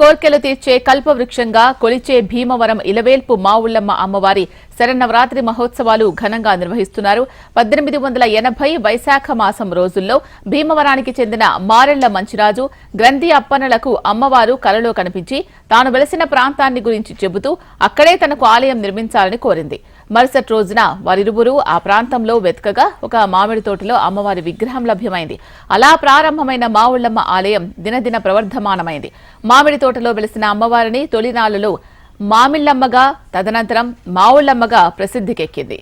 కోర్కెలు తీర్చే కల్పవృక్షంగా కొలిచే భీమవరం ఇలవేల్పు మావుళ్ళమ్మ అమ్మవారి శరన్నవరాత్రి మహోత్సవాలు ఘనంగా నిర్వహిస్తున్నారు. పద్దెనిమిది వందల ఎనభై వైశాఖ మాసం రోజుల్లో భీమవరానికి చెందిన మారెళ్ళ మంచిరాజు గ్రంథి అప్పన్నలకు అమ్మవారు కలలో కనిపించి తాను వెలసిన ప్రాంతాన్ని గురించి చెబుతూ అక్కడే తనకు ఆలయం నిర్మించాలని కోరింది. మరుసటి రోజున వారిరువురు ఆ ప్రాంతంలో వెతకగా ఒక మామిడి తోటలో అమ్మవారి విగ్రహం లభ్యమైంది. అలా ప్రారంభమైన మావుళ్ళమ్మ ఆలయం దినదిన ప్రవర్ధమానమైంది. మామిడి తోటలో వెలిసిన అమ్మవారిని తొలినాళ్ళలో మామిళ్ళమ్మగా తదనంతరం మావుళ్ళమ్మగా ప్రసిద్ధికెక్కింది.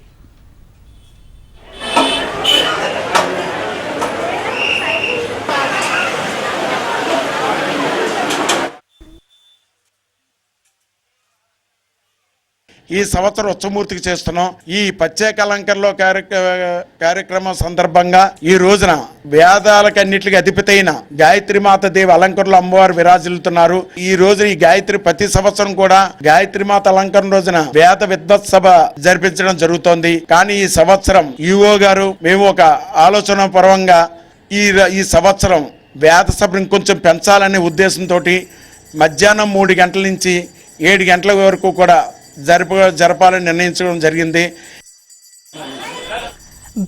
ఈ సంవత్సరం ఉత్సవమూర్తికి చేస్తున్నాం. ఈ ప్రత్యేక అలంకరణలో కార్యక్ర- కార్యక్రమం సందర్భంగా ఈ రోజున వేదాలకన్నిటికి అధిపతైన గాయత్రి మాత దేవి అలంకరణలో అమ్మవారు విరాజిల్లుతున్నారు. ఈ రోజు ఈ గాయత్రి ప్రతి సంవత్సరం కూడా గాయత్రి మాత అలంకరణ రోజున వేద విద్వత్ సభ జరిపించడం జరుగుతోంది. కానీ ఈ సంవత్సరం ఈఓ గారు మేము ఒక ఆలోచన పరంగా ఈ ఈ సంవత్సరం వేద సభను ఇంకొంచెం పెంచాలనే ఉద్దేశంతో మధ్యాహ్నం మూడు గంటల నుంచి ఏడు గంటల వరకు కూడా జరప జరపాలని నిర్ణయించడం జరిగింది.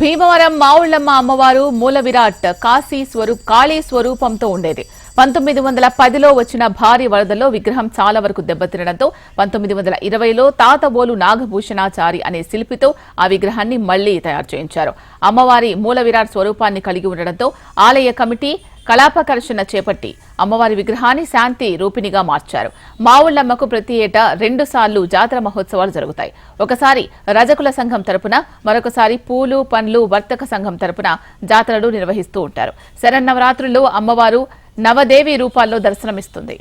భీమవరం మావుళ్ళమ్మ అమ్మవారు మూల విరాట్ కాశీ స్వరూప్ కాళీ స్వరూపంతో ఉండేది. పంతొమ్మిది వందల పదిలో వచ్చిన భారీ వరదల్లో విగ్రహం చాలా వరకు దెబ్బతినడంతో పంతొమ్మిది వందల ఇరవైలో తాతబోలు నాగభూషణాచారి అనే శిల్పితో ఆ విగ్రహాన్ని మళ్ళీ తయారు చేయించారు. అమ్మవారి మూల విరాట్ స్వరూపాన్ని కలిగి ఉండడంతో ఆలయ కమిటీ కళాపకర్షణ చేపట్టి అమ్మవారి విగ్రహాన్ని శాంతి రూపిణిగా మార్చారు. మావుళ్ళమ్మకు ప్రతి ఏటా రెండు సార్లు జాతర మహోత్సవాలు జరుగుతాయి. ఒకసారి రజకుల సంఘం తరపున మరొకసారి పూలు పండ్లు వర్తక సంఘం తరపున జాతరలు నిర్వహిస్తూ ఉంటారు. శరన్నవరాత్రుల్లో అమ్మవారు నవదేవి రూపాల్లో దర్శనమిస్తుంది.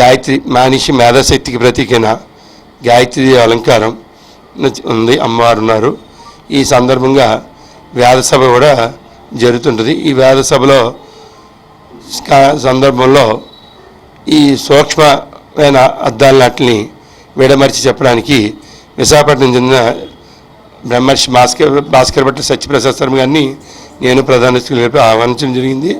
గాయత్రి మానిషి మేధాశక్తికి ప్రతీకైన గాయత్రి అలంకారం. ఉంది అమ్మవారు ఉన్నారు. ఈ సందర్భంగా వేదసభ కూడా జరుగుతుంటుంది. ఈ వేదసభలో సందర్భంలో ఈ సూక్ష్మమైన అద్దాలన్నిటిని విడమర్చి చెప్పడానికి విశాఖపట్నం చెందిన బ్రహ్మర్షి భాస్కర్ భాస్కర్ భట్ల సత్యప్రసాద్ శర్మ గారిని నేను ప్రధాన ఆహ్వానించడం జరిగింది.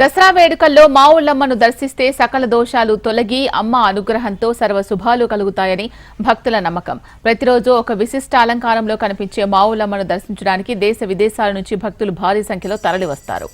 దసరా వేడుకల్లో మావులమ్మను దర్శిస్తే సకల దోషాలు తొలగి అమ్మ అనుగ్రహంతో సర్వ శుభాలు కలుగుతాయని భక్తుల నమ్మకం. ప్రతిరోజు ఒక విశిష్ట అలంకారంలో కనిపించే మావుళ్ళమ్మను దర్శించడానికి దేశ విదేశాల నుంచి భక్తులు భారీ సంఖ్యలో తరలివస్తారు.